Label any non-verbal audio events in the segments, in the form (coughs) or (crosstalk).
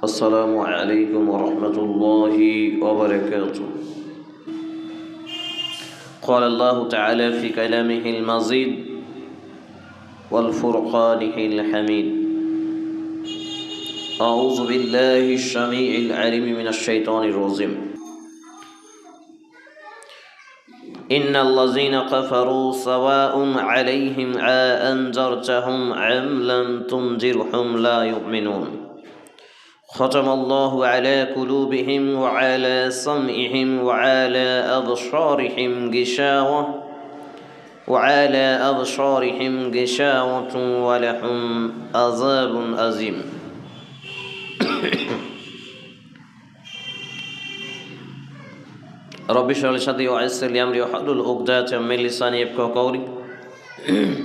السلام عليكم ورحمة الله وبركاته. قال الله تعالى في كلامه المزيد والفرقانه الحميد. أعوذ بالله السميع العليم من الشيطان الرجيم. إن الذين كفروا سواء عليهم أأنذرتهم أم لم تنذرهم لا يؤمنون. ختم الله على قلوبهم وعلى سمعهم وعلى أبصارهم غشاوة وعلى أبصارهم غشاوة ولهم عذاب عظيم (coughs) رب اشرح لي صدري ويسر لي أمري واحلل عقدة من لساني يفقهوا قولي. (coughs)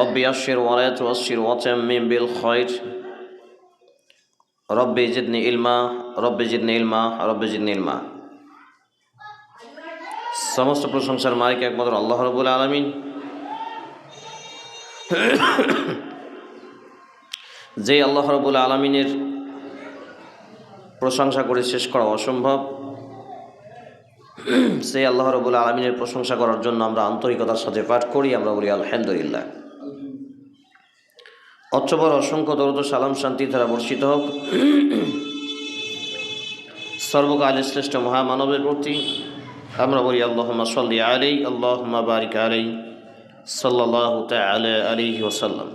رب يسر ولا تؤسر وتمم بالخير. রব্বে জিদনি ইলমা, রব্বে জিদনি ইলমা, রব্বে জিদনি ইলমা। সমস্ত প্রশংসার মালিক একমাত্র আল্লাহ রবুল আলমিন। যে আল্লাহ রবুল আলমিনের প্রশংসা করে শেষ করা অসম্ভব, সেই আল্লাহ রবুল আলমিনের প্রশংসা করার জন্য আমরা আন্তরিকতার সাথে পাঠ করি, আমরা বলি আলহামদুলিল্লাহ। অচ্ছবর অসংখ্য দরদ সালাম শান্তি দ্বারা বর্ষিত হোক। সর্বকাল শ্রেষ্ঠ মহামানবের প্রতি আমরা বলি আল্লাহ সাল্লি আলাই আল্লাহ বারিক আলাই সাল্লাহ তাল আলী ওসাল্লাম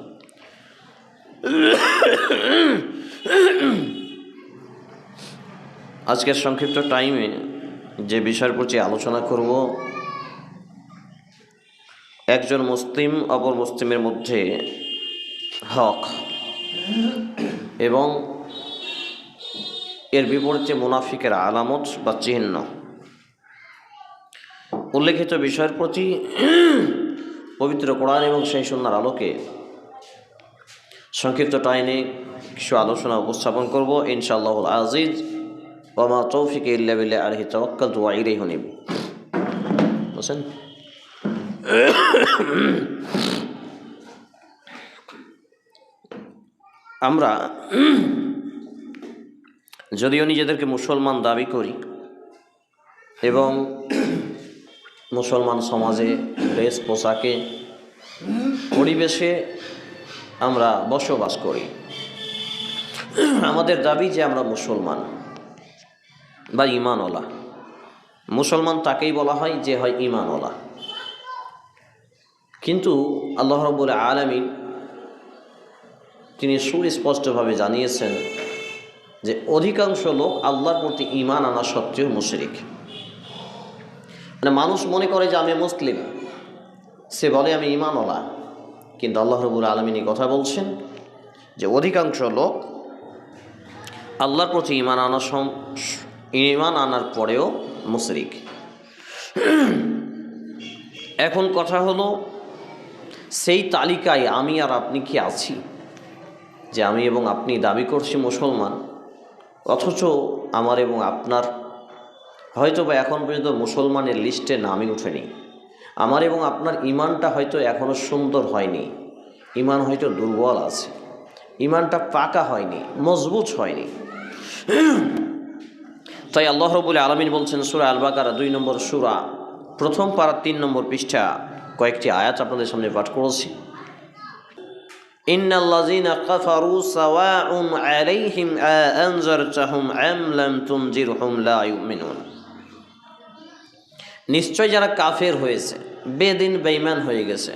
আজকের সংক্ষিপ্ত টাইমে যে বিষয়ের প্রতি আলোচনা করব, একজন মুসলিম অপর মুসলিমের মধ্যে হক। এবং এর বিপরীতে মুনাফিকের আলামত বা চিহ্ন। উল্লেখিত বিষয়ের প্রতি পবিত্র কোরআন এবং সেই সন্ন্যার আলোকে সংক্ষিপ্ত টাইনে কিছু আলোচনা উপস্থাপন করব। ইনশাআল্লাহ আজিজ। ওমা তৌফিক ইল্লা বিল্লাহ আলহি তাওয়াক্কাল ওয়া ইলাইহি হুনিব বুঝছেন আমরা যদিও নিজেদেরকে মুসলমান দাবি করি এবং মুসলমান সমাজে ড্রেস পোশাকে, পরিবেশে আমরা বসবাস করি। আমাদের দাবি যে আমরা মুসলমান বা ইমানওয়ালা মুসলমান তাকেই বলা হয় যে হয় ইমানওয়ালা কিন্তু আল্লাহ রবুল আলমী তিনি সুস্পষ্টভাবে জানিয়েছেন যে অধিকাংশ লোক আল্লাহর প্রতি ইমান আনা সত্ত্বেও মুশরিক। মানে মানুষ মনে করে যে আমি মুসলিম, সে বলে আমি ইমানওয়ালা কিন্তু আল্লাহ রবুল আলমিনী কথা বলছেন যে অধিকাংশ লোক আল্লাহর প্রতি ইমান আনা সম ইমান আনার পরেও মুশরিক। এখন কথা হলো, সেই তালিকায় আমি আর আপনি কি আছি? যে আমি এবং আপনি দাবি করছি মুসলমান, অথচ আমার এবং আপনার হয়তো বা এখন পর্যন্ত মুসলমানের লিস্টে নামই উঠেনি আমার এবং আপনার ইমানটা হয়তো এখনও সুন্দর হয়নি। ইমান হয়তো দুর্বল আছে। ইমানটা পাকা হয়নি, মজবুত হয়নি। তাই আল্লাহ রবুল আলমিন বলছেন, সুরা আলবাকারা দুই নম্বর সুরা, প্রথম পাড়ার তিন নম্বর পৃষ্ঠা, কয়েকটি আয়াত আপনাদের সামনে পাঠ করেছি। إن الذين كفروا سواء عليهم أأنذرتهم أم لم تنذرهم لا يؤمنون নিশ্চয় যারা কাফের হয়েছে বেদিন বেইমান হয়ে গেছে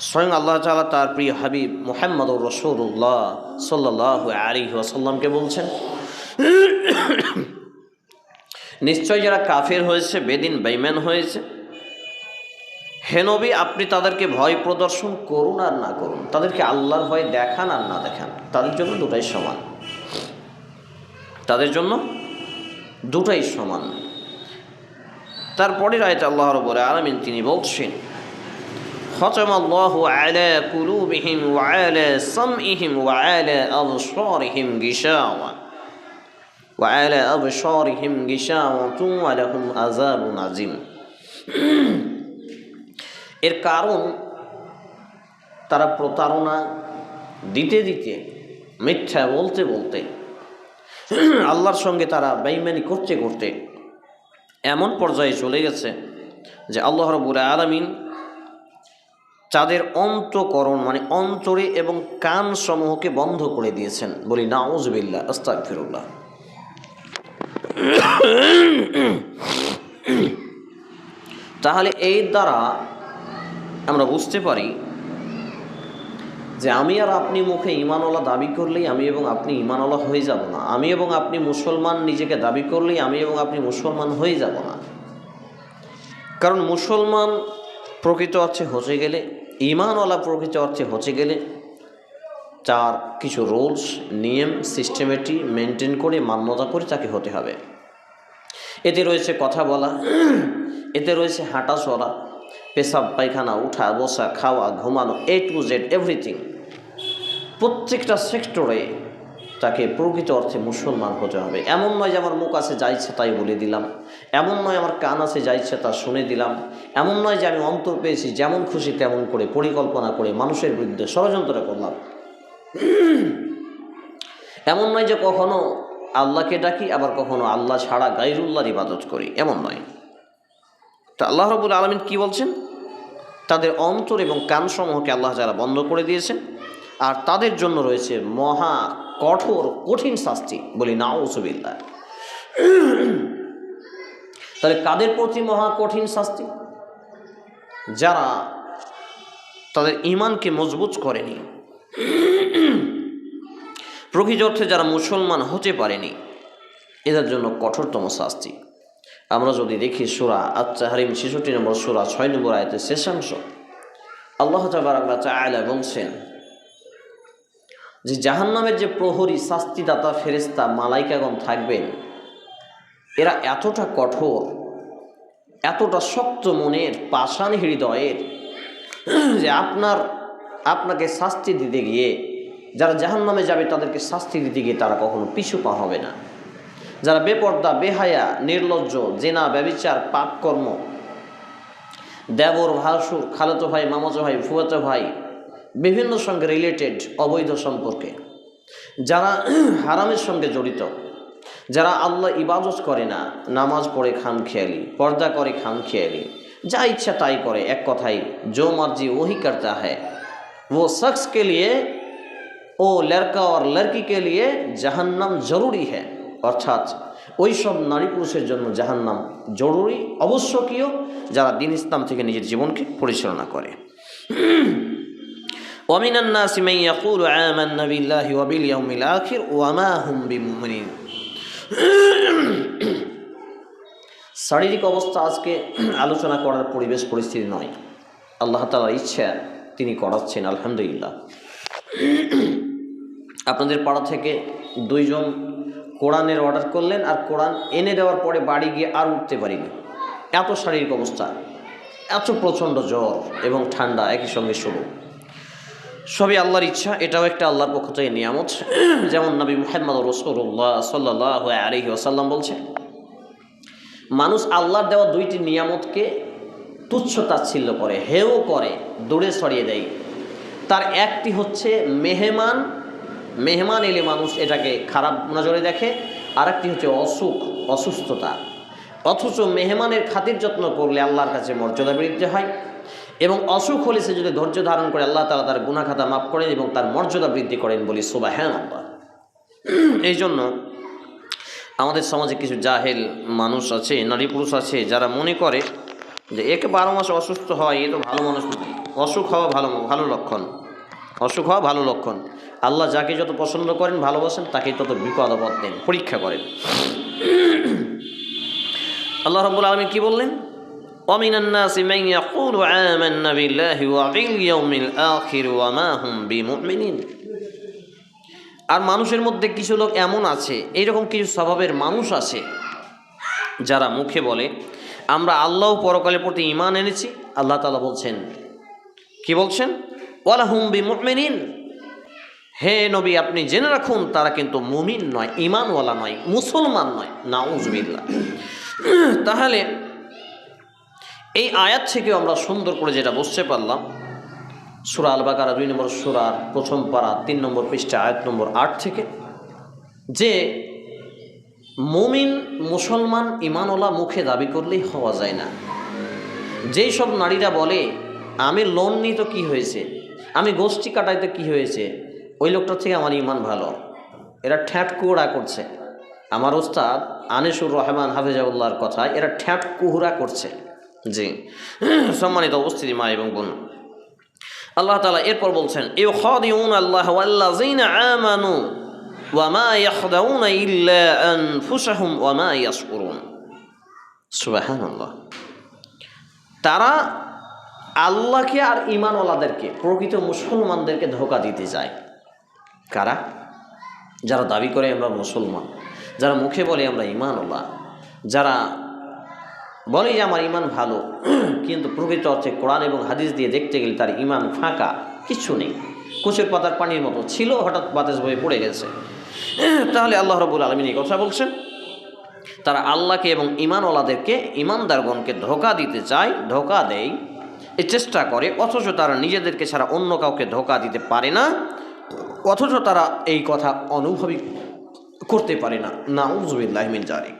স্বয়ং আল্লাহ তালা তার প্রিয় হাবিব মোহাম্মদ রসুল্লাহ সাল্লাহ আলী ওয়াসাল্লামকে বলছেন নিশ্চয় যারা কাফের হয়েছে বেদিন বেইমান হয়েছে হেনবি আপনি তাদেরকে ভয় প্রদর্শন করুন আর না করুন তাদেরকে আল্লাহর ভয় দেখান আর না দেখান তাদের জন্য দুটাই সমান তাদের জন্য দুটাই সমান তারপরে রায়তে আল্লাহ রবুল আলমিন তিনি বলছেন ختم الله على قلوبهم وعلى سمعهم وعلى أبصارهم غشاوة وعلى أبصارهم غشاوة ولهم عذاب عظيم এর কারণ তারা প্রতারণা দিতে দিতে, মিথ্যা বলতে বলতে, আল্লাহর সঙ্গে তারা বেইমানি করতে করতে এমন পর্যায়ে চলে গেছে যে আল্লাহ রবুল আলমিন তাদের অন্তকরণ মানে অন্তরে এবং কান সমূহকে বন্ধ করে দিয়েছেন। বলি নাউজবিল্লা আস্তাক ফিরুল্লাহ তাহলে এই দ্বারা আমরা বুঝতে পারি যে আমি আর আপনি মুখে ইমানওয়ালা দাবি করলেই আমি এবং আপনি ইমানওয়ালা হয়ে যাব না। আমি এবং আপনি মুসলমান নিজেকে দাবি করলেই আমি এবং আপনি মুসলমান হয়ে যাব না। কারণ মুসলমান প্রকৃত অর্থে হচে গেলে ইমানওয়ালা প্রকৃত অর্থে হচে গেলে তার কিছু রুলস, নিয়ম, সিস্টেমেটি মেনটেন করে, মান্যতা করে তাকে হতে হবে। এতে রয়েছে কথা বলা, এতে রয়েছে হাঁটা চলা পেশাব, পায়খানা, উঠা, বসা, খাওয়া, ঘুমানো এ টু জেড এভরিথিং প্রত্যেকটা সেক্টরে তাকে প্রকৃত অর্থে মুসলমান হতে হবে। এমন নয় যে আমার মুখ আছে, যা ইচ্ছে তাই বলে দিলাম। এমন নয় আমার কান আছে, যা ইচ্ছে তা শুনে দিলাম। এমন নয় যে আমি অন্তর পেয়েছি, যেমন খুশি তেমন করে পরিকল্পনা করে মানুষের বিরুদ্ধে ষড়যন্ত্র করলাম। এমন নয় যে কখনো আল্লাহকে ডাকি, আবার কখনো আল্লাহ ছাড়া গাইরুল্লাহর ইবাদত করি। এমন নয়। তা আল্লাহ রবুল আলমিন কি বলছেন? তাদের অন্তর এবং কানসমূহকে আল্লাহ যারা বন্ধ করে দিয়েছেন। আর তাদের জন্য রয়েছে মহা কঠোর, কঠিন শাস্তি। বলি নাউসবিল্লা তাহলে কাদের প্রতি মহা কঠিন শাস্তি? যারা তাদের ইমানকে মজবুত করেনি। প্রকৃত অর্থে যারা মুসলমান হতে পারেনি, এদের জন্য কঠোরতম শাস্তি। আমরা যদি দেখি সুরা আচ্ছা হারিম ছেষট্টি নম্বর সুরা, ছয় নম্বর আয়তের শেষাংশ আল্লাহ চায়লা বলছেন যে জাহান্নামের যে প্রহরী শাস্তিদাতা ফেরেস্তা মালাইকাগণ থাকবেন, এরা এতটা কঠোর, এতটা শক্ত মনের, পাষাণ হৃদয়ের যে আপনার, আপনাকে শাস্তি দিতে গিয়ে, যারা জাহান্নামে যাবে তাদেরকে শাস্তি দিতে গিয়ে তারা কখনো পিছু পা হবে না। যারা বেপর্দা বেহায়া নির্লজ্জ জেনা ব্যবিচার পাপকর্ম দেবর ভাসুর খালাতো ভাই মামাতো ভাই ফুয়াতো ভাই বিভিন্ন সঙ্গে রিলেটেড অবৈধ সম্পর্কে যারা (clears throat) হারামের সঙ্গে জড়িত যারা আল্লাহ ইবাদত করে না নামাজ পড়ে খাম খেয়ালি পর্দা করে খাম খেয়ালি যা ইচ্ছা তাই করে এক কথাই जो मर्जी वही करता है वो शख्स के लिए ও লড়কা আর লড়কি কে লিয়ে জাহান্নাম জরুরি হ্যাঁ অর্থাৎ ওই সব নারী পুরুষের জন্য জাহান্নাম জরুরি অবশ্যকীয় যারা দিন ইসলাম থেকে নিজের জীবনকে পরিচালনা করে ومن الناس من يقول آمنا بالله وباليوم الآخر وما هم بمؤمنين শারীরিক অবস্থা আজকে আলোচনা করার পরিবেশ পরিস্থিতি নয় আল্লাহ তালার ইচ্ছা তিনি করাচ্ছেন আলহামদুলিল্লাহ আপনাদের পাড়া থেকে দুইজন কোরআনের অর্ডার করলেন আর কোরআন এনে দেওয়ার পরে বাড়ি গিয়ে আর উঠতে পারিনি। এত শারীরিক অবস্থা, এত প্রচণ্ড জ্বর এবং ঠান্ডা একই সঙ্গে শুরু। সবই আল্লাহর ইচ্ছা, এটাও একটা আল্লাহর পক্ষ থেকে নিয়ামত। যেমন নবী মোহাম্মদ রসুল্লাহ সাল্লাহ আলহি আসাল্লাম বলছে, মানুষ আল্লাহর দেওয়া দুইটি নিয়ামতকে তুচ্ছ তাচ্ছিল্য করে হেও করে, দূরে সরিয়ে দেয়। তার একটি হচ্ছে মেহমান মেহমান এলে মানুষ এটাকে খারাপ নজরে দেখে। আর একটি হচ্ছে অসুখ, অসুস্থতা। অথচ মেহমানের খাতির যত্ন করলে আল্লাহর কাছে মর্যাদা বৃদ্ধি হয় এবং অসুখ হলে সে যদি ধৈর্য ধারণ করে, আল্লাহ তালা তার গুণাখাতা মাফ করেন এবং তার মর্যাদা বৃদ্ধি করেন বলি সুবাহ হ্যাঁ আল্লাহ এই জন্য আমাদের সমাজে কিছু জাহেল মানুষ আছে, নারী পুরুষ আছে, যারা মনে করে যে একে বারো মাস অসুস্থ হয় এ তো ভালো মানুষ অসুখ হওয়া ভালো ভালো লক্ষণ। অসুখ হওয়া ভালো লক্ষণ আল্লাহ যাকে যত পছন্দ করেন ভালোবাসেন তাকেই তত বিপদ আপদ দেন পরীক্ষা করেন আল্লাহ রব্বুল আলমী কি বললেন ومن الناس من يقول آمنا بالله وباليوم الآخر وما هم بمؤمنين আর মানুষের মধ্যে কিছু লোক এমন আছে এইরকম কিছু স্বভাবের মানুষ আছে যারা মুখে বলে আমরা আল্লাহ ও পরকালের প্রতি ইমান এনেছি আল্লাহ তালা বলছেন কি বলছেন ওয়ালা হুম বি মুমিনিন হে নবী, আপনি জেনে রাখুন, তারা কিন্তু মুমিন নয় ইমানওয়ালা নয়, মুসলমান নয়। নাউজবিল্লা তাহলে এই আয়াত থেকে আমরা সুন্দর করে যেটা বুঝতে পারলাম, সুরা আল বাকারা দুই নম্বর সুরার প্রথম পাড়া তিন নম্বর পৃষ্ঠা, আয়াত নম্বর আট থেকে, যে মুমিন, মুসলমান ইমানওয়ালা মুখে দাবি করলেই হওয়া যায় না। যেই সব নারীরা বলে, আমি লোন নিই তো কী হয়েছে? আমি গোষ্ঠী কাটাইতে কি হয়েছে? ওই লোকটার থেকে আমার ইমান ভালো। এরা ঠ্যাট কুহরা করছে। আমার ওস্তাদ আনিসুর রহমান হাফিজাউল্লাহর কথা এরা ঠ্যাট কুহুরা করছে। জি। সম্মানিত উপস্থিতি, মা এবং বোন। আল্লাহ তালা এরপর বলছেন ইউ খাদিউন আল্লাহ আমানু ওয়ামা ওয়ামা তারা আল্লাহকে আর ইমানওয়ালাদেরকে প্রকৃত মুসলমানদেরকে ধোকা দিতে যায় কারা? যারা দাবি করে আমরা মুসলমান, যারা মুখে বলে আমরা ইমানওয়ালা যারা বলে যে আমার ইমান ভালো, (clears throat) কিন্তু প্রকৃত অর্থে কোরআন এবং হাদিস দিয়ে দেখতে গেলে তার ইমান ফাঁকা কিচ্ছু নেই। কুচের পাতার পানির মতো ছিল, হঠাৎ বাতাস বয়ে পড়ে গেছে। (clears throat) তাহলে আল্লাহ রবুল আলমিন এই কথা বলছেন, তারা আল্লাহকে এবং ইমানওয়ালাদেরকে ইমানদারগণকে ধোকা দিতে চায়, ধোকা দেয়। চেষ্টা করে, অথচ তারা নিজেদেরকে ছাড়া অন্য কাউকে ধোকা দিতে পারে না, অথচ তারা এই কথা অনুভবই করতে পারে না। নাউজুবিল্লাহমিন জারি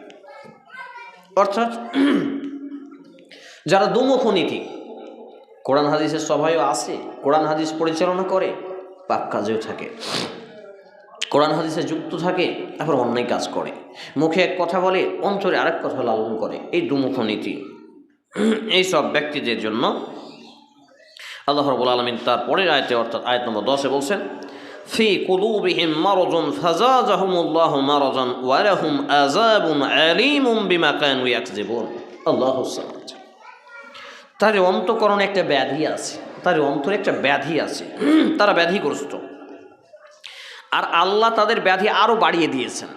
অর্থাৎ, যারা দুমুখ নীতি কোরআন হাদিসের সভায়ও আসে কোরআন হাদিস পরিচালনা করে পাক কাজেও থাকে। কোরআন হাদিসে যুক্ত থাকে, তারপর অন্যায় কাজ করে। মুখে এক কথা বলে, অন্তরে আরেক কথা লালন করে, এই দুমুখ নীতি এই সব ব্যক্তিদের জন্য আল্লাহ রবুল আলমিন তার পরের আয়তে, অর্থাৎ আয়ত নম্বর দশে বলছেন, ফি কুলুবিহিম মারজুন ফাজাজাহুমুল্লাহু মারজান ওয়া লাহুম আযাবুন আলীমুম বিমা কানু ইয়াকযিবুন। আল্লাহু তার অন্তকরণে একটা ব্যাধি আছে, তার অন্তরে একটা ব্যাধি আছে তারা ব্যাধিগ্রস্ত। আর আল্লাহ তাদের ব্যাধি আরও বাড়িয়ে দিয়েছেন।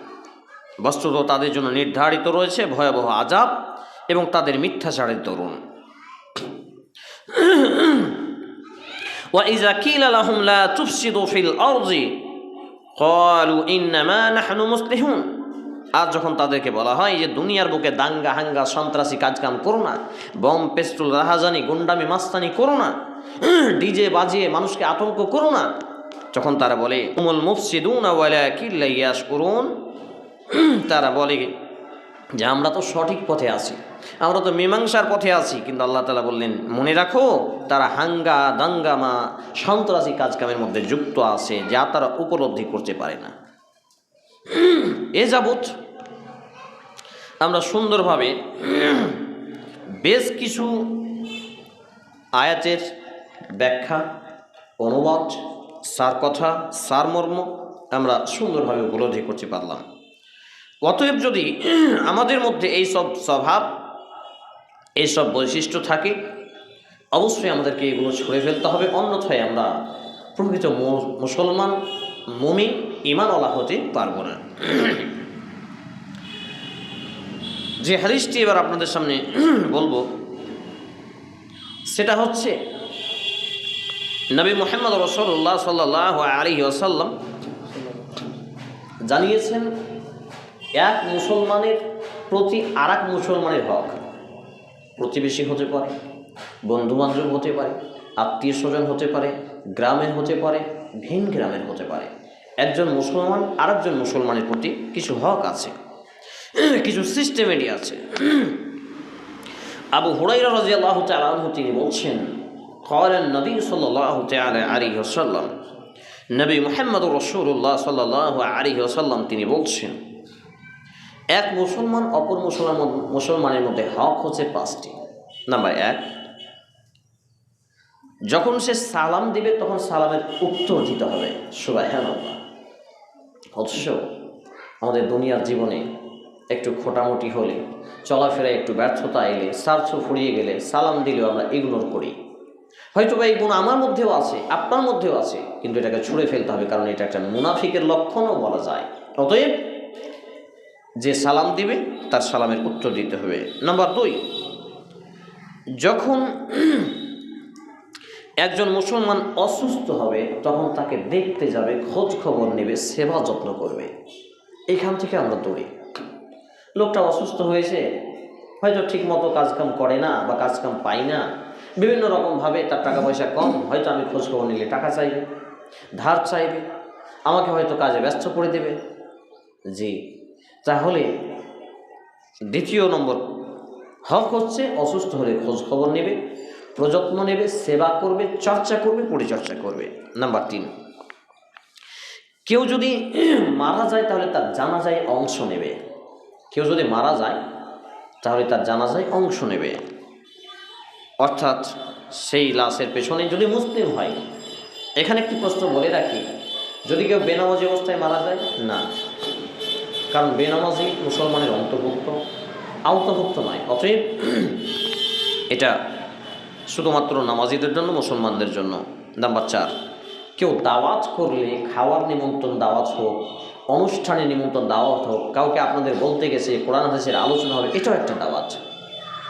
বস্তুত তাদের জন্য নির্ধারিত রয়েছে ভয়াবহ আজাব এবং তাদের মিথ্যাচারের তরুণ وإذا قيل لهم لا تفسدوا في الأرض قالوا إنما نحن مصلحون আর যখন তাদেরকে বলা হয় যে দুনিয়ার বুকে দাঙ্গা হাঙ্গা সন্ত্রাসী কাজকাম করো না বম পেস্টুল রাহাজানি গুন্ডামি মাস্তানি করো না ডিজে বাজিয়ে মানুষকে আতঙ্ক করো না যখন তারা বলে উমুল মুফসিদুন ওয়ালা কিল্লা ইয়াস করুন তারা বলে যে আমরা তো সঠিক পথে আছি আমরা তো মীমাংসার পথে আছি, কিন্তু আল্লাহ তালা বললেন, মনে রাখো, তারা হাঙ্গা, দাঙ্গামা, সন্ত্রাসী কাজকামের মধ্যে যুক্ত আছে, যা তারা উপলব্ধি করতে পারে না। এ যাবৎ আমরা সুন্দরভাবে বেশ কিছু আয়াতের ব্যাখ্যা, অনুবাদ সার কথা সারমর্ম আমরা সুন্দরভাবে উপলব্ধি করতে পারলাম। অতএব যদি আমাদের মধ্যে এই সব স্বভাব এইসব বৈশিষ্ট্য থাকে। অবশ্যই আমাদেরকে এগুলো ছড়ে ফেলতে হবে। অন্যথায় আমরা প্রকৃত মুসলমান, মুমিন ইমানওয়ালা হতে পারব না। যে হাদিসটি এবার আপনাদের সামনে বলব, সেটা হচ্ছে নবী মোহাম্মদ রসল্লাহ সাল্লাহ আলী আসাল্লাম জানিয়েছেন, এক মুসলমানের প্রতি আর মুসলমানের হক। প্রতিবেশী হতে পারে, বন্ধুবান্ধব হতে পারে আত্মীয় স্বজন হতে পারে, গ্রামের হতে পারে, ভিন গ্রামের হতে পারে। একজন মুসলমান আর একজন মুসলমানের প্রতি কিছু হক আছে, কিছু সিস্টেমেটি আছে। আবু হুরাইরা রাজি আল্লাহ তালু তিনি বলছেন কলেন নবী সাল্লাহ আলী আসাল্লাম নবী মোহাম্মদ রসুল্লাহ সাল্লাহ আলী সাল্লাম তিনি বলছেন এক মুসলমান অপর মুসলমান মুসলমানের মধ্যে হক হচ্ছে পাঁচটি। নাম্বার এক, যখন সে সালাম দিবে, তখন সালামের উত্তর দিতে হবে। সুবাহান অথচ আমাদের দুনিয়ার জীবনে একটু খোটামুটি হলে চলাফেরায় একটু ব্যর্থতা এলে, স্বার্থ ফুরিয়ে গেলে সালাম দিলেও আমরা ইগনোর করি। হয়তো বা এই গুণ আমার মধ্যেও আছে, আপনার মধ্যেও আছে, কিন্তু এটাকে ছুঁড়ে ফেলতে হবে, কারণ এটা একটা মুনাফিকের লক্ষণও বলা যায়। অতএব যে সালাম দিবে, তার সালামের উত্তর দিতে হবে। নাম্বার দুই, যখন একজন মুসলমান অসুস্থ হবে, তখন তাকে দেখতে যাবে, খোঁজ খবর নেবে, সেবা যত্ন করবে। এখান থেকে আমরা দৌড়ি। লোকটা অসুস্থ হয়েছে, হয়তো ঠিক মতো কাজকাম করে না বা কাজকাম পাই না। বিভিন্ন রকমভাবে তার টাকা পয়সা কম, হয়তো আমি খোঁজ খবর নিলে টাকা চাইবে, ধার চাইবে, আমাকে হয়তো কাজে ব্যস্ত করে দেবে। জি তাহলে দ্বিতীয় নম্বর, হক হচ্ছে অসুস্থ হলে খোঁজ খবর নেবে, প্রযত্ন নেবে, সেবা করবে, চর্চা করবে, পরিচর্চা করবে। নাম্বার তিন, কেউ যদি মারা যায় তাহলে তার জানাজায় অংশ নেবে। কেউ যদি মারা যায় তাহলে তার জানাজায় অংশ নেবে। অর্থাৎ সেই লাশের পেছনে যদি মুসলিম হয়, এখানে একটি প্রশ্ন বলে রাখি, যদি কেউ বেনামাজি অবস্থায় মারা যায়, না। কারণ বেনামাজি মুসলমানের অন্তর্ভুক্ত, আওতাভুক্ত নয়। অতএব এটা শুধুমাত্র নামাজিদের জন্য, মুসলমানদের জন্য। নাম্বার চার, কেউ দাওয়াত করলে, খাওয়ার নিমন্ত্রণ দাওয়াত হোক অনুষ্ঠানে নিমন্ত্রণ দাওয়াত হোক, কাউকে আপনাদের বলতে গেছে, কোরআন হাদিসের আলোচনা হবে, এটাও একটা দাওয়াত।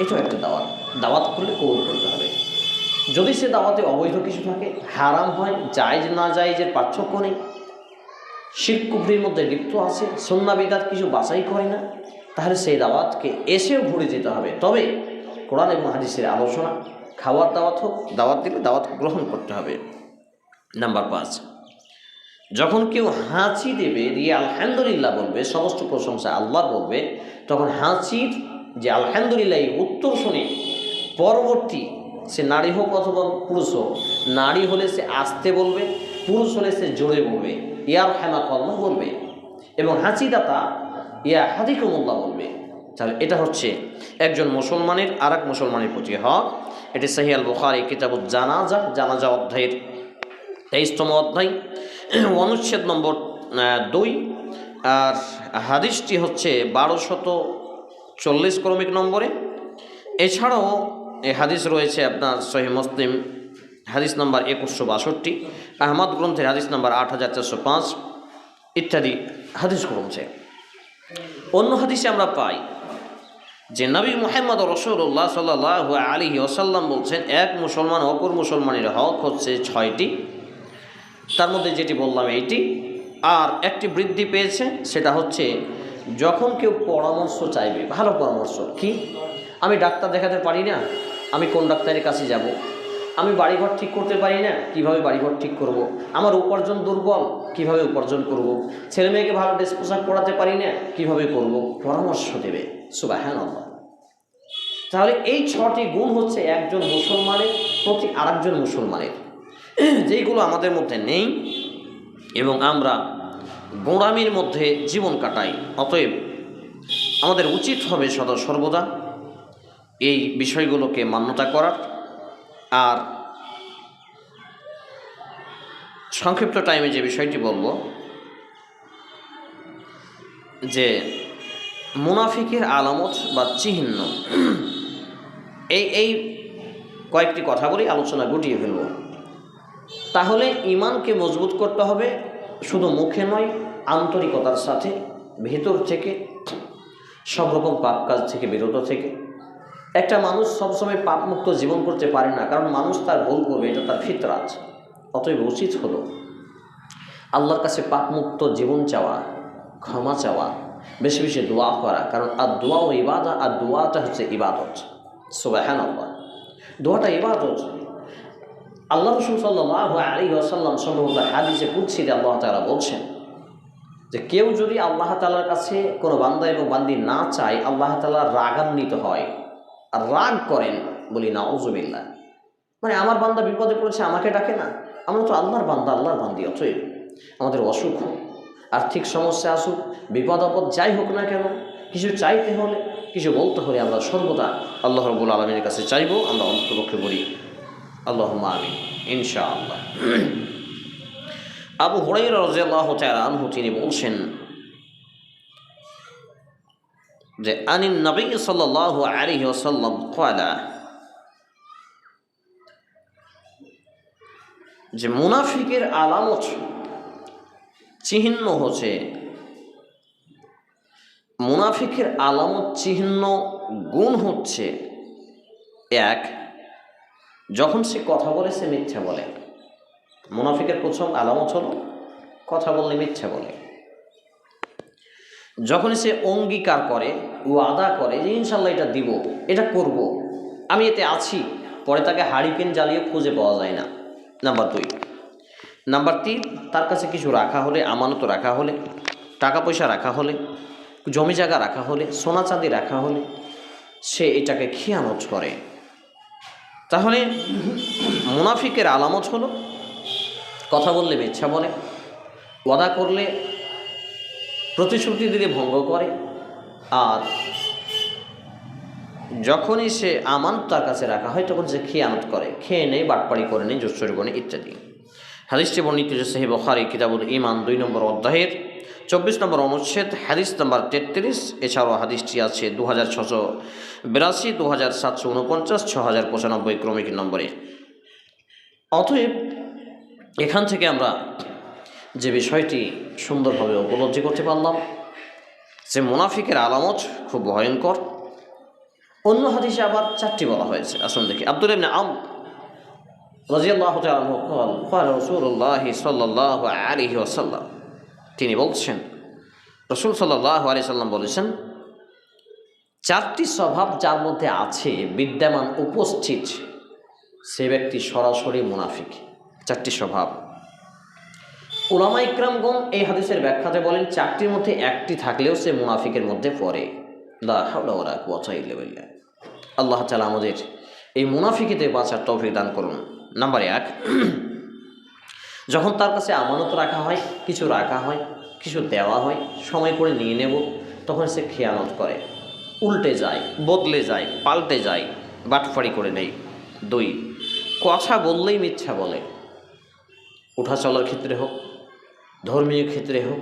এটাও একটা দাওয়াত। দাওয়াত করলে কবুল করতে হবে। যদি সে দাওয়াতে অবৈধ কিছু থাকে, হারাম হয়, জায়জ না জায়েজের পার্থক্য নেই শির কুফরির মধ্যে লিপ্ত আছে সন্না বিদাত কিছু বাছাই করে না। তাহলে সেই দাওয়াতকে এসেও ঘুরে যেতে হবে। তবে কোরআন এবং হাদিসের আলোচনা, খাওয়ার দাওয়াত হোক, দাওয়াত দিলে দাওয়াত গ্রহণ করতে হবে। নাম্বার পাঁচ, যখন কেউ হাঁচি দেবে, দিয়ে আলহামদুলিল্লাহ বলবে, সমস্ত প্রশংসা আল্লাহ বলবে, তখন হাঁচির যে আলহামদুলিল্লাহ এই উত্তর শুনে পরবর্তী সে নারী হোক অথবা পুরুষ হোক, নারী হলে সে আসতে বলবে, পুরুষ হলে সে জোরে বলবে। ইয়ার হেমা কল্লা বলবে এবং হাঁচিদাতা ইয়া হাদিকুমুল্লাহ বলবে। তাহলে এটা হচ্ছে একজন মুসলমানের আর এক মুসলমানের প্রতি হক। এটি সাহিয়াল বুখারি কিতাবুল জানাজা জানাজা অধ্যায়ের তেইশতম অধ্যায়, অনুচ্ছেদ নম্বর দুই। আর হাদিসটি হচ্ছে বারোশত চল্লিশ ক্রমিক নম্বরে। এছাড়াও এই হাদিস রয়েছে আপনার সহি মুসলিম হাদিস নম্বর একুশশো বাষট্টি, আহমদ গ্রন্থের হাদিস নম্বর আট হাজার চারশো পাঁচ ইত্যাদি হাদিস গ্রন্থে। অন্য হাদিসে আমরা পাই যে নবী মোহাম্মদ রসুল্লাহ সাল্লাহ আলী ওসাল্লাম বলছেন, এক মুসলমান অপর মুসলমানের হক হচ্ছে ছয়টি। তার মধ্যে যেটি বললাম এইটি, আর একটি বৃদ্ধি পেয়েছে, সেটা হচ্ছে যখন কেউ পরামর্শ চাইবে, ভালো পরামর্শ, কি? আমি ডাক্তার দেখাতে পারি না, আমি কোন ডাক্তারের কাছে যাব? আমি বাড়িঘর ঠিক করতে পারি না? কীভাবে বাড়িঘর ঠিক করব। আমার উপার্জন দুর্বল, কীভাবে উপার্জন করব। ছেলে মেয়েকে ভালো ড্রেস পোশাক পরাতে পারি না, কীভাবে করব? পরামর্শ দেবে। সুবাহান তাহলে এই ছটি গুণ হচ্ছে একজন মুসলমানের প্রতি আরেকজন মুসলমানের। যেইগুলো আমাদের মধ্যে নেই এবং আমরা গোড়ামির মধ্যে জীবন কাটাই, অতএব আমাদের উচিত হবে সদা সর্বদা এই বিষয়গুলোকে মান্যতা করার। আর সংক্ষিপ্ত টাইমে যে বিষয়টি বলব, যে মুনাফিকের আলামত বা চিহ্ন, এই এই কয়েকটি কথা বলি আলোচনা গুটিয়ে ফেলব। তাহলে ইমানকে মজবুত করতে হবে শুধু মুখে নয়, আন্তরিকতার সাথে, ভেতর থেকে সব রকম পাপ কাজ থেকে বিরত থেকে। একটা মানুষ সবসময় পাপমুক্ত জীবন করতে পারে না, কারণ মানুষ তার ভুল করবে, এটা তার ফিতরাত অতএব উচিত হলো আল্লাহর কাছে পাপমুক্ত জীবন চাওয়া, ক্ষমা চাওয়া, বেশি বেশি দোয়া করা, কারণ আর দোয়া ও ইবাদা আর দোয়াটা হচ্ছে ইবাদত। সুবাহান আল্লাহ দোয়াটা ইবাদত। আল্লাহ রসুল সাল্লাহ আলী আসাল্লাম সম্ভবত হাদিসে কুচ্ছিতে আল্লাহ তালা বলছেন যে, কেউ যদি আল্লাহ তালার কাছে কোনো বান্দা এবং বান্দি না চায়, আল্লাহ তালা রাগান্বিত হয়। আর রাগ করেন বলি না ওজুবিল্লা মানে আমার বান্দা বিপদে পড়েছে, আমাকে ডাকে না। আমরা তো আল্লাহর বান্দা, আল্লাহর বান্দি, অতএব আমাদের অসুখ আর্থিক সমস্যা আসুক, বিপদ আপদ যাই হোক না কেন, কিছু চাইতে হলে, কিছু বলতে হলে আমরা সর্বদা আল্লাহ রবুল আলমীর কাছে চাইব, আমরা অন্তপক্ষে বলি আল্লাহ আমি ইনশা আল্লাহ আবু হরাই রাজিয়াল্লাহ তিনি বলছেন যে, আনিন নবী সাল্লাহ আলী ওসাল্লাম কয়লা যে, মুনাফিকের আলামত চিহ্ন হচ্ছে। মুনাফিকের আলামত চিহ্ন গুণ হচ্ছে এক, যখন সে কথা বলে, সে মিথ্যা বলে। মুনাফিকের প্রথম আলামত হলো, কথা বললে মিথ্যা বলে। যখন সে অঙ্গীকার করে ও আদা করে যে ইনশাল্লাহ এটা দিব, এটা করব। আমি এতে আছি, পরে তাকে হারিকেন জ্বালিয়ে খুঁজে পাওয়া যায় না নাম্বার দুই নাম্বার তিন, তার কাছে কিছু রাখা হলে, আমানত রাখা হলে, টাকা পয়সা রাখা হলে, জমি জায়গা রাখা হলে, সোনা চাঁদি রাখা হলে, সে এটাকে খেয়ানত করে তাহলে মুনাফিকের আলামত হলো, কথা বললে মিথ্যা বলে, ওয়াদা করলে প্রতিশ্রুতি দিলে ভঙ্গ করে। আর যখনই সে আমানত তার কাছে রাখা হয়, তখন সে খেয়ানত করে। খেয়ে নেয়, বাটপাড়ি করে নেয় নেয় ইত্যাদি। হাদিসটি বর্ণিত যে সাহেব বখারি, কিতাবুল ইমান দুই নম্বর অধ্যায়ের। চব্বিশ নম্বর অনুচ্ছেদ, হাদিস নম্বর তেত্রিশ। এছাড়াও হাদিসটি আছে দু হাজার ছশো বিরাশি দু হাজার সাতশো উনপঞ্চাশ ছ হাজার পঁচানব্বই ক্রমিক নম্বরে। অতএব এখান থেকে আমরা যে বিষয়টি সুন্দরভাবে উপলব্ধি করতে পারলাম যে মুনাফিকের আলামত খুব ভয়ঙ্কর অন্য হাদিসে আবার চারটি বলা হয়েছে আসুন দেখি আব্দুল ইবনে আম রাজিয়াল্লাহু তাআলা আনহু قال قال رسول الله صلى الله عليه وسلم তিনি বলছেন রসুল সাল্লাল্লাহু আলাইহি সাল্লাম বলেছেন চারটি স্বভাব যার মধ্যে আছে বিদ্যমান উপস্থিত সে ব্যক্তি সরাসরি মুনাফিক চারটি স্বভাব উলামা ইকরামগণ এই হাদিসের ব্যাখ্যাতে বলেন, চারটির মধ্যে একটি থাকলেও সে মুনাফিকের মধ্যে পড়ে। আল্লাহ তাআলা আমাদের এই মুনাফিকিতে বাঁচার তৌফিক দান করুন। নাম্বার এক, যখন তার কাছে আমানত রাখা হয়, কিছু রাখা হয়, কিছু দেওয়া হয়, সময় করে নিয়ে নেব, তখন সে খেয়ানত করে। উল্টে যায়, বদলে যায়, পাল্টে যায় বাটফাড়ি করে নেই দুই, কথা বললেই মিথ্যা বলে। উঠা চলার ক্ষেত্রে হোক ধর্মীয় ক্ষেত্রে হোক,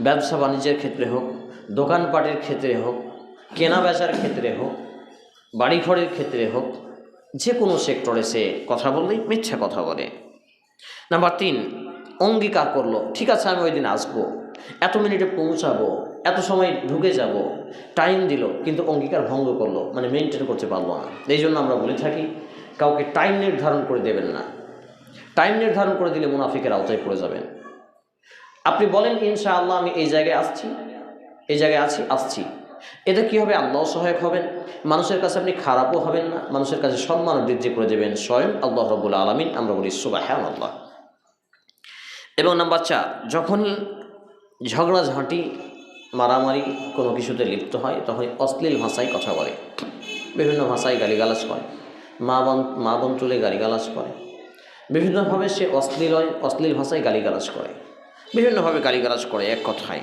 ব্যবসা বাণিজ্যের ক্ষেত্রে হোক, দোকানপাটের ক্ষেত্রে হোক, কেনা বেচার ক্ষেত্রে হোক, বাড়িঘরের ক্ষেত্রে হোক, যে কোনো সেক্টরে সে কথা বললেই মিথ্যা কথা বলে। নাম্বার তিন, অঙ্গীকার করল, ঠিক আছে, আমি ওই দিন আসব। এত মিনিটে পৌঁছাবো, এত সময় ঢুকে যাব। টাইম দিল, কিন্তু অঙ্গীকার ভঙ্গ করল মানে মেনটেন করতে পারল না। এই জন্য আমরা বলে থাকি, কাউকে টাইম নির্ধারণ করে দেবেন না। টাইম নির্ধারণ করে দিলে মুনাফিকের আওতায় পড়ে যাবেন। আপনি বলেন ইনশা আল্লাহ আমি এই জায়গায় আসছি, এই জায়গায় আছি, আসছি। এতে কী হবে? আল্লাহ সহায়ক হবেন? মানুষের কাছে আপনি খারাপও হবেন না। মানুষের কাছে সম্মান বৃদ্ধি করে দেবেন স্বয়ং আল্লাহ রবুল্লা আলমিন। আমরা বলি সুবাহ আল্লাহ এবং নাম্বার চার যখনই ঝগড়াঝাঁটি মারামারি কোনো কিছুতে লিপ্ত হয়, তখন অশ্লীল ভাষায় কথা বলে। বিভিন্ন ভাষায় গালিগালাজ করে। মা বন, মা বোন তুলে গালিগালাজ করে। বিভিন্নভাবে সে অশ্লীল হয়, অশ্লীল ভাষায় গালিগালাজ করে। বিভিন্নভাবে গালিগালাজ করে এক কথায়।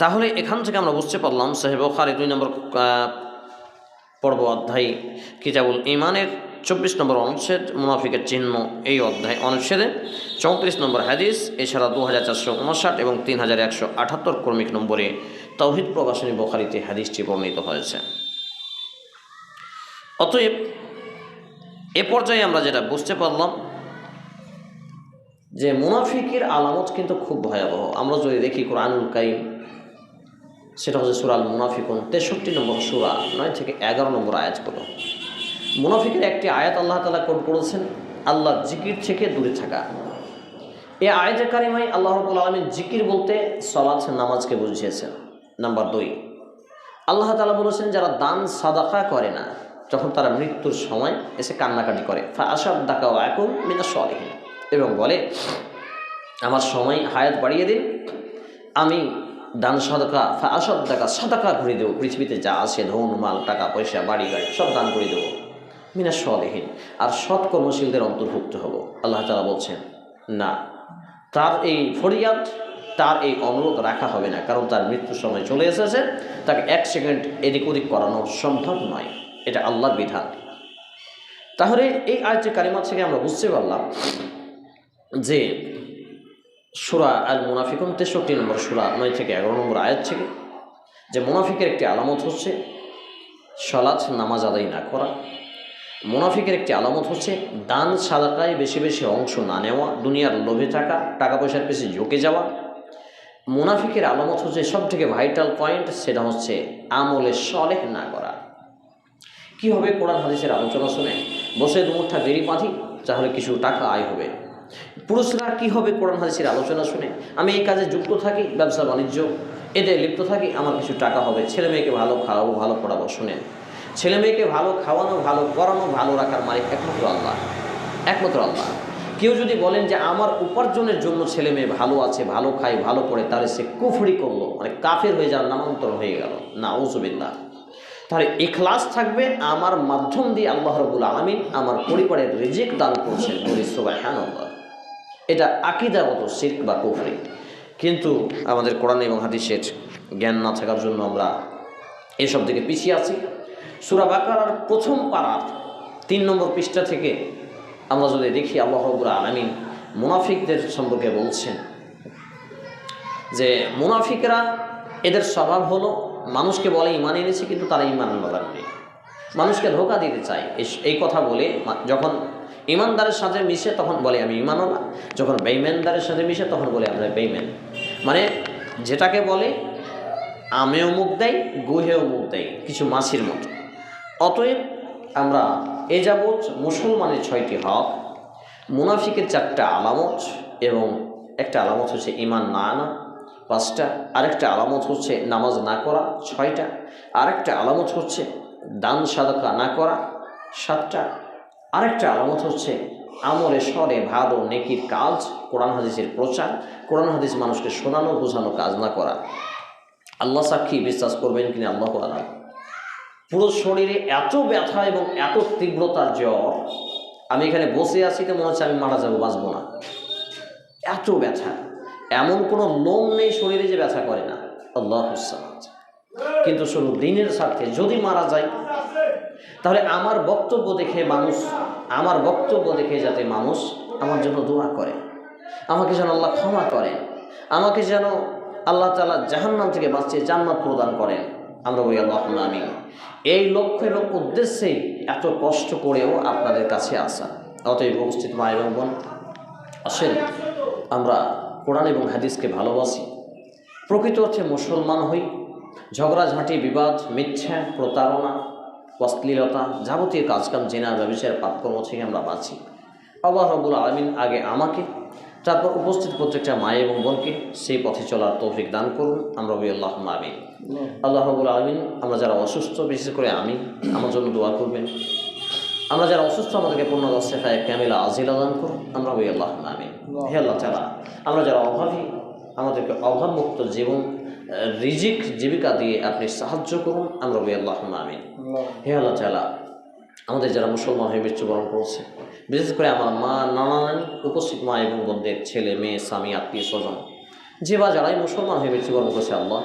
তাহলে এখান থেকে আমরা বুঝতে পারলাম সাহেব খারি দুই নম্বর পর্ব অধ্যায় কিতাবুল ইমানের চব্বিশ নম্বর অনুচ্ছেদ, মুনাফিকের চিহ্ন এই অধ্যায় অনুচ্ছেদে। চৌত্রিশ নম্বর হাদিস, এছাড়া দু হাজার চারশো উনষাট এবং তিন হাজার একশো আটাত্তর ক্রমিক নম্বরে তৌহিদ প্রকাশনী বখারিতে হাদিসটি বর্ণিত হয়েছে। অতএব এ পর্যায়ে আমরা যেটা বুঝতে পারলাম যে মুনাফিকের আলামত কিন্তু খুব ভয়াবহ। আমরা যদি দেখি কোরআনুল কাইম সেটা হচ্ছে সুরাল মুনাফিকুন তেষট্টি নম্বর সুরা, নয় থেকে এগারো নম্বর আয়াত আয়াতগুলো। মুনাফিকের একটি আয়াত আল্লাহ তালা কোট করেছেন আল্লাহ জিকির থেকে দূরে থাকা। এই আয়াতের কারিমাই আল্লাহ রবুল জিকির বলতে সলাৎ, নামাজকে বুঝিয়েছেন। নাম্বার দুই, আল্লাহ তালা বলেছেন, যারা দান, সাদাকা করে না, যখন তারা মৃত্যুর সময় এসে কান্নাকাটি করে ফা ডাকা এখন মিনা সলিহীন। এবং বলে, আমার সময় হায়াত বাড়িয়ে দিন। আমি দান সাদাকা ফা আসাদ টাকা সাদাকা দেবো। পৃথিবীতে যা আছে, ধন, মাল, টাকা, পয়সা, বাড়ি, গাড়ি, সব দান করে দেবো। মিনা সলেহীন। আর সৎ কর্মশীলদের অন্তর্ভুক্ত হব। আল্লাহ তালা বলছেন, না, তার এই ফরিয়াদ, তার এই অনুরোধ রাখা হবে না। কারণ তার মৃত্যুর সময় চলে এসেছে। তাকে এক সেকেন্ড এদিক ওদিক করানো সম্ভব নয়। এটা আল্লাহর বিধান। তাহলে এই আয়তে কারিমা থেকে আমরা বুঝতে পারলাম যে সুরা আল মুনাফিকুন তেষট্টি নম্বর সুরা নয় থেকে এগারো নম্বর আয়াত থেকে যে মুনাফিকের একটি আলামত হচ্ছে সলাৎ নামাজ আদায় না করা। মুনাফিকের একটি আলামত হচ্ছে দান সাদাকায় বেশি বেশি অংশ না নেওয়া, দুনিয়ার লোভে থাকা টাকা পয়সার পেছনে ঝুঁকে যাওয়া। মুনাফিকের আলামত হচ্ছে সব থেকে ভাইটাল পয়েন্ট, সেটা হচ্ছে আমলে সলেহ না করা। কি হবে কোরআন হাদিসের আলোচনা শুনে বসে দুমুঠা বেরি বাঁধি, তাহলে কিছু টাকা আয় হবে? পুরুষরা কি হবে কোরআন হাদিসের আলোচনা শুনে? আমি এই কাজে যুক্ত থাকি, ব্যবসা বাণিজ্য, এতে লিপ্ত থাকি, আমার কিছু টাকা হবে। ছেলে মেয়েকে ভালো খাওয়াবো, ভালো পড়াবো শুনেন ছেলে মেয়েকে ভালো খাওয়ানো, ভালো করানো ভালো রাখার মালিক একমাত্র আল্লাহ। একমাত্র আল্লাহ। কেউ যদি বলেন যে আমার উপার্জনের জন্য ছেলে মেয়ে ভালো আছে, ভালো খায়, ভালো পড়ে, তাহলে সে কুফরি করল মানে কাফের হয়ে যাওয়ার নামান্তর হয়ে গেল। না ওজবিল্লা তাহলে এখলাস থাকবে আমার মাধ্যম দিয়ে আল্লাহ রবুল আলমিন আমার পরিবারের রিজিক দান করছেন বলি হ্যাঁ আল্লাহ এটা আকিদাগত শির্ক বা কুফরি। কিন্তু আমাদের কোরআন এবং হাদিসের জ্ঞান না থাকার জন্য আমরা এসব দিকে পিছিয়ে আছি। সুরা বাকারার প্রথম পাড়ার তিন নম্বর পৃষ্ঠা থেকে আমরা যদি দেখি, আল্লাহ রবুল আলমিন মুনাফিকদের সম্পর্কে বলছেন যে, মুনাফিকরা এদের স্বভাব হলো, মানুষকে বলে ইমান এনেছে, কিন্তু তারা ইমান আনবার নেই মানুষকে ধোকা দিতে চায়। এই কথা বলে যখন ইমানদারের সাথে মিশে তখন বলে আমি ইমানওয়ালা। যখন বেইমানদারের সাথে মিশে তখন বলে আমরা বেইমান মানে যেটাকে বলে, আমেও মুখ দেয়, গুহেও মুখ দেয়, কিছু মাছির মতো। অতএব আমরা এ যাবৎ মুসলমানের ছয়টি হক, মুনাফিকের চারটা আলামত এবং একটা আলামত হচ্ছে ইমান না আনা, পাঁচটা। আরেকটা আলামত হচ্ছে নামাজ না করা, ছয়টা। আরেকটা আলামত হচ্ছে দান সাদকা না করা, সাতটা। আরেকটা আলামত হচ্ছে আমলে স্বরে ভালো নেকির কাজ, কোরআন হাদিসের প্রচার, কোরআন হাদিস মানুষকে শোনানো, বোঝানো, কাজ না করা। আল্লাহ সাক্ষী বিশ্বাস করবেন কিনা আল্লাহ আলাম পুরো শরীরে এত ব্যথা এবং এত তীব্রতার জ্বর, আমি এখানে বসে আছি তো মনে হচ্ছে আমি মারা যাব, বাঁচবো না। এত ব্যথা। এমন কোনো লোম নেই শরীরে যে ব্যথা করে না। আল্লাহ কিন্তু শুধু দিনের স্বার্থে যদি মারা যায় তাহলে আমার বক্তব্য দেখে মানুষ, আমার বক্তব্য দেখে যাতে মানুষ আমার জন্য দোয়া করে, আমাকে যেন আল্লাহ ক্ষমা করেন, আমাকে যেন আল্লাহ তালা জাহান্নাম থেকে বাঁচিয়ে জান্নাত প্রদান করেন। আমরা বলি আল্লাহ আমি এই লক্ষ্য এবং উদ্দেশ্যেই এত কষ্ট করেও আপনাদের কাছে আসা। অতএব উপস্থিত মা এবং বোন, আসেন। আমরা কোরআন এবং হাদিসকে ভালোবাসি। প্রকৃত অর্থে মুসলমান হই। ঝগড়াঝাঁটি, বিবাদ, মিথ্যা, প্রতারণা অশ্লীলতা, যাবতীয় কাজকাম জেনা ব্যবসায়ের পাপকর্ম থেকে আমরা বাঁচি। আল্লাহ রবুল আলমিন আগে আমাকে, তারপর উপস্থিত প্রত্যেকটা মা এবং বোনকে সেই পথে চলার তৌফিক দান করুন। আমরা বলি আল্লাহ আমিন। আল্লাহ রবুল আলমিন, আমরা যারা অসুস্থ, বিশেষ করে আমি, আমার জন্য দোয়া করবেন। আমরা যারা অসুস্থ, আমাদেরকে পূর্ণ সেফায় ক্যামিলা আজিলা দান করুন। আমরা বলি আল্লাহ আমিন। হে আল্লাহ আমরা যারা অভাবী, আমাদেরকে অভাবমুক্ত জীবন রিজিক জীবিকা দিয়ে আপনি সাহায্য করুন। আমরা বলি আল্লাহ আমিন। হে আল্লাহ তালা আমাদের যারা মুসলমান হয়ে মৃত্যুবরণ করছে বিশেষ করে আমার মা নানা নানি উপস্থিত মা এবং বোনদের ছেলে মেয়ে স্বামী আত্মীয় স্বজন যে বা যারাই মুসলমান হয়ে মৃত্যুবরণ করছে আল্লাহ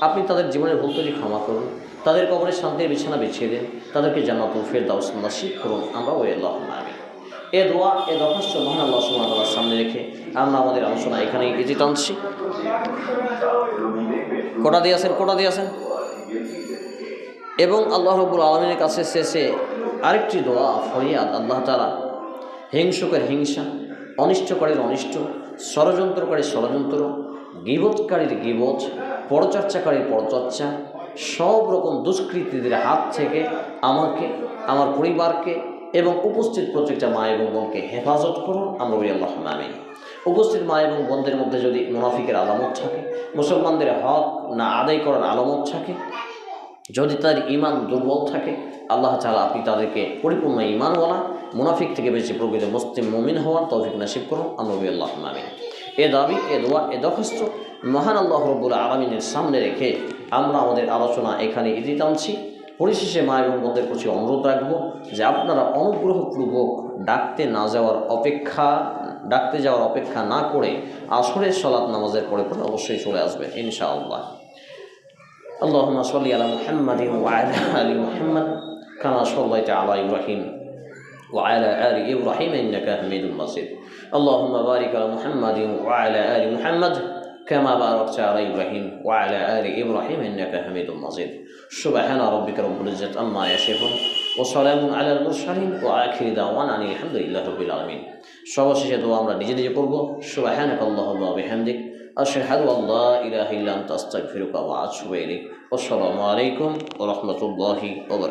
আপনি তাদের জীবনের ভুল তৈরি ক্ষমা করুন। তাদের কবরের শান্তির বিছানা বিছিয়ে দিন। তাদেরকে জান্নাতুল ফেরদাউস নসিব করুন। আমরা ওই আল্লাহ আমি এ দোয়া এ দরখাস্ত মহান আল্লাহ তাআলার সামনে রেখে আমরা আমাদের আলোচনা এখানেই ইতি টানছি। কোটা দিয়েছেন কোটা দিয়েছেন এবং আল্লাহ রবুল আলমিনের কাছে শেষে আরেকটি দোয়া, ফরিয়াদ, আল্লাহ তালা হিংসুকের হিংসা, অনিষ্টকারীর অনিষ্ট, ষড়যন্ত্রকারীর ষড়যন্ত্র, গিবৎকারীর গিবত পরচর্চাকারীর পরচর্চা, সব রকম দুষ্কৃতীদের হাত থেকে আমাকে, আমার পরিবারকে এবং উপস্থিত প্রত্যেকটা মা এবং বোনকে হেফাজত করুন। আমরা আল্লাহ আমিন। উপস্থিত মা এবং বোনদের মধ্যে যদি মুনাফিকের আলামত থাকে, মুসলমানদের হক না আদায় করার আলামত থাকে, যদি তার ইমান দুর্বল থাকে, আল্লাহ তালা আপনি তাদেরকে পরিপূর্ণ ইমানওয়ালা মুনাফিক থেকে বেশি প্রকৃত মুসলিম মমিন হওয়ার তৌফিক নাসিব করুন। আল্লাহ আল্লাহ আমিন এ দাবি, এ দোয়া, এ দরখাস্ত মহান আল্লাহ রব্বুল আলমিনের সামনে রেখে আমরা আমাদের আলোচনা এখানে ইতি টানছি। পরিশেষে মা এবং বোনদের প্রতি অনুরোধ রাখব যে আপনারা অনুগ্রহপূর্বক ডাকতে না যাওয়ার অপেক্ষা ডাকতে যাওয়ার অপেক্ষা না করে আসরের সলাৎ নামাজের পরে পরে অবশ্যই চলে আসবেন ইনশাআল্লাহ اللهم صل على محمد وعلى ال محمد كما صليت على ابراهيم وعلى ال ابراهيم انك حميد مجيد اللهم بارك على محمد وعلى ال محمد كما باركت على ابراهيم وعلى ال ابراهيم انك حميد مجيد سبحان ربك رب العزه عما يصفون ওসালাম আলাল মুরসালিন ও আখির দাওয়ান আলী আলহামদুলিল্লাহ রবিল আলমিন। সর্বশেষে দোয়া আমরা নিজে নিজে করব। সুবাহান আল্লাহমদিক আশহাদু আল্লাহ ইলাহ ইল্লাম তাস্তাক ফিরুকা ওয়া আছুবাইলিক আলাইকুম ওয়া রাহমাতুল্লাহি ওয়া